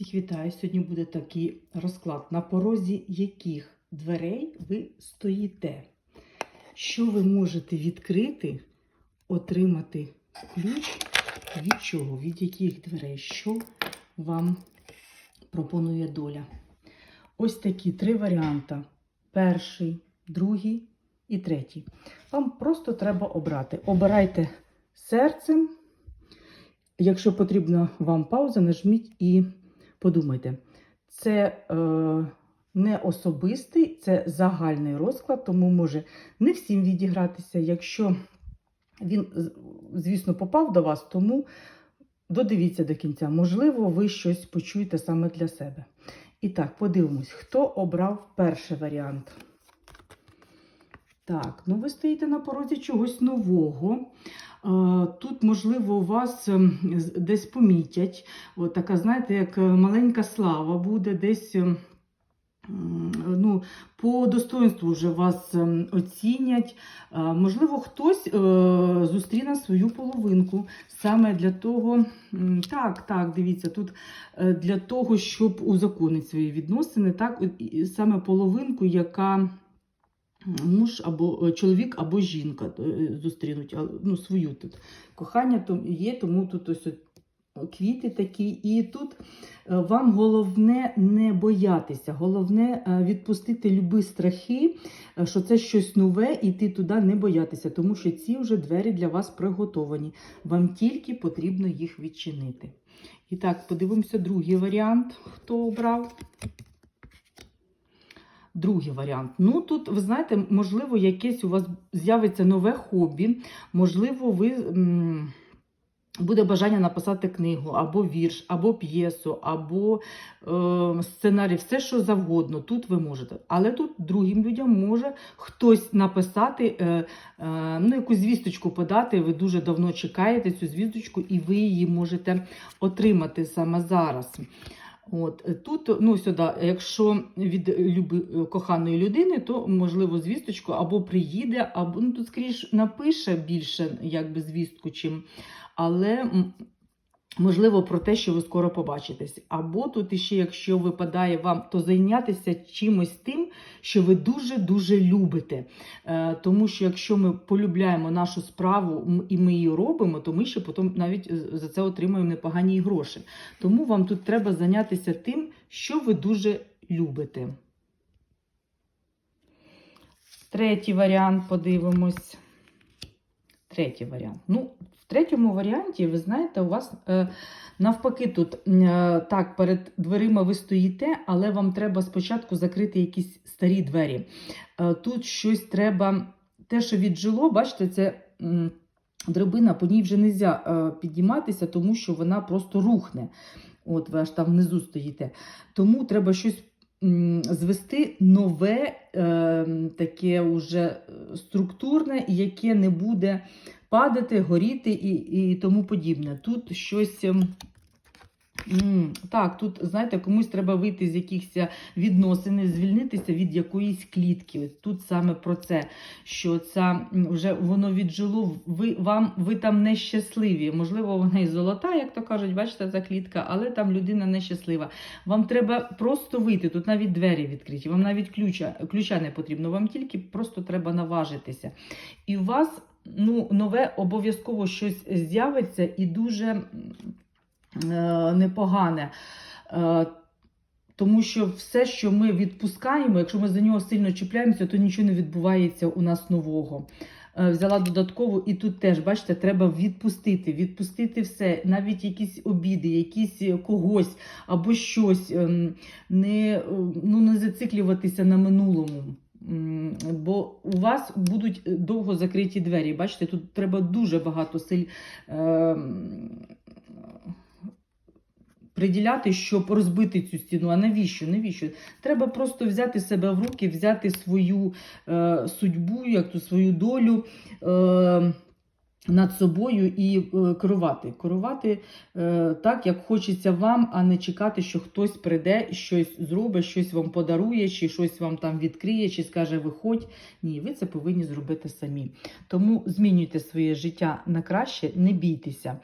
Всіх вітаю! Сьогодні буде такий розклад, на порозі яких дверей ви стоїте. Що ви можете відкрити, отримати ключ від чого, від яких дверей, що вам пропонує доля. Ось такі три варіанти: перший, другий і третій. Вам просто треба обрати. Обирайте серцем. Якщо потрібна вам пауза, нажміть і подумайте. Це е, не особистий, це загальний розклад, тому може не всім відігратися. Якщо він, звісно, попав до вас, тому додивіться до кінця. Можливо, ви щось почуєте саме для себе. І так, подивимось, хто обрав перший варіант. Так, ну ви стоїте на порозі чогось нового. Тут, можливо, у вас ем, десь помітять. От така, знаєте, як е, маленька слава буде, десь ем, ну, по достоинству вже вас ем, оцінять. Можливо, хтось е, зустріне свою половинку саме для того, так, так, дивіться, тут е, для того, щоб узаконити свої відносини, так, саме половинку, яка муж або е, чоловік, або жінка е, зустрінуть ну, свою тут кохання є, тому тут ось квіти такі. І тут е, вам головне не боятися, головне відпустити любі страхи, що це щось нове, і ти туди не боятися, тому що ці вже двері для вас приготовані. Вам тільки потрібно їх відчинити. І так, подивимося другий варіант, хто обрав. Другий варіант. Ну тут, ви знаєте, можливо, якесь у вас з'явиться нове хобі, можливо, ви. м, Буде бажання написати книгу, або вірш, або п'єсу, або е, сценарій, все що завгодно. Тут ви можете. Але тут другим людям може хтось написати, е, е, ну, якусь звісточку подати. Ви дуже давно чекаєте цю звісточку, і ви її можете отримати саме зараз. От е, тут, ну сюди, якщо від люби, коханої людини, то можливо звісточку або приїде, або ну тут скоріш напише більше якби звістку, чим, але можливо про те, що ви скоро побачитесь. Або тут іще, якщо випадає вам, то зайнятися чимось тим, що ви дуже дуже любите. Е, тому що якщо ми полюбляємо нашу справу і ми її робимо, то ми ще потім навіть е, за це отримаємо непогані гроші. Тому вам тут треба зайнятися тим, що ви дуже любите. Третій варіант подивимось. Третій варіант. Ну, третьому варіанті, ви знаєте, у вас е, навпаки тут е, так, перед дверима ви стоїте, але вам треба спочатку закрити якісь старі двері. Е, тут щось треба, те, що віджило, бачите, це. м, Драбина, по ній вже не можна підніматися, тому що вона просто рухне. От ви аж там внизу стоїте. Тому треба щось звести нове, е, таке уже структурне, яке не буде падати, горіти і, і тому подібне. Тут щось. ем, Так, тут, знаєте, комусь треба вийти з якихось відносин, звільнитися від якоїсь клітки. Тут саме про це, що це вже воно віджило, ви, вам, ви там нещасливі. Можливо, вона і золота, як то кажуть, бачите, ця клітка, але там людина нещаслива. Вам треба просто вийти. Тут навіть двері відкриті, вам навіть ключа, ключа не потрібно, вам тільки просто треба наважитися. І у вас ну, нове обов'язково щось з'явиться і дуже е, непогане. Е, тому що все, що ми відпускаємо, якщо ми за нього сильно чіпляємося, то нічого не відбувається у нас нового. Е, Взяла додатково, і тут теж, бачите, треба відпустити, відпустити все, навіть якісь обіди, якісь е, когось або щось, ем, не, е, ну, не зациклюватися на минулому. Бо у вас будуть е, довго закриті двері. Бачите, тут треба дуже багато сил ем, приділяти, щоб розбити цю стіну. А навіщо? Навіщо? Треба просто взяти себе в руки, взяти свою е, судьбу, як ту свою долю. Е, над собою і е, керувати. Керувати е, так, як хочеться вам, а не чекати, що хтось прийде, щось зробить, щось вам подарує, чи щось вам там відкриє, чи скаже виходь. Ні, ви це повинні зробити самі. Тому змінюйте своє життя на краще, не бійтеся.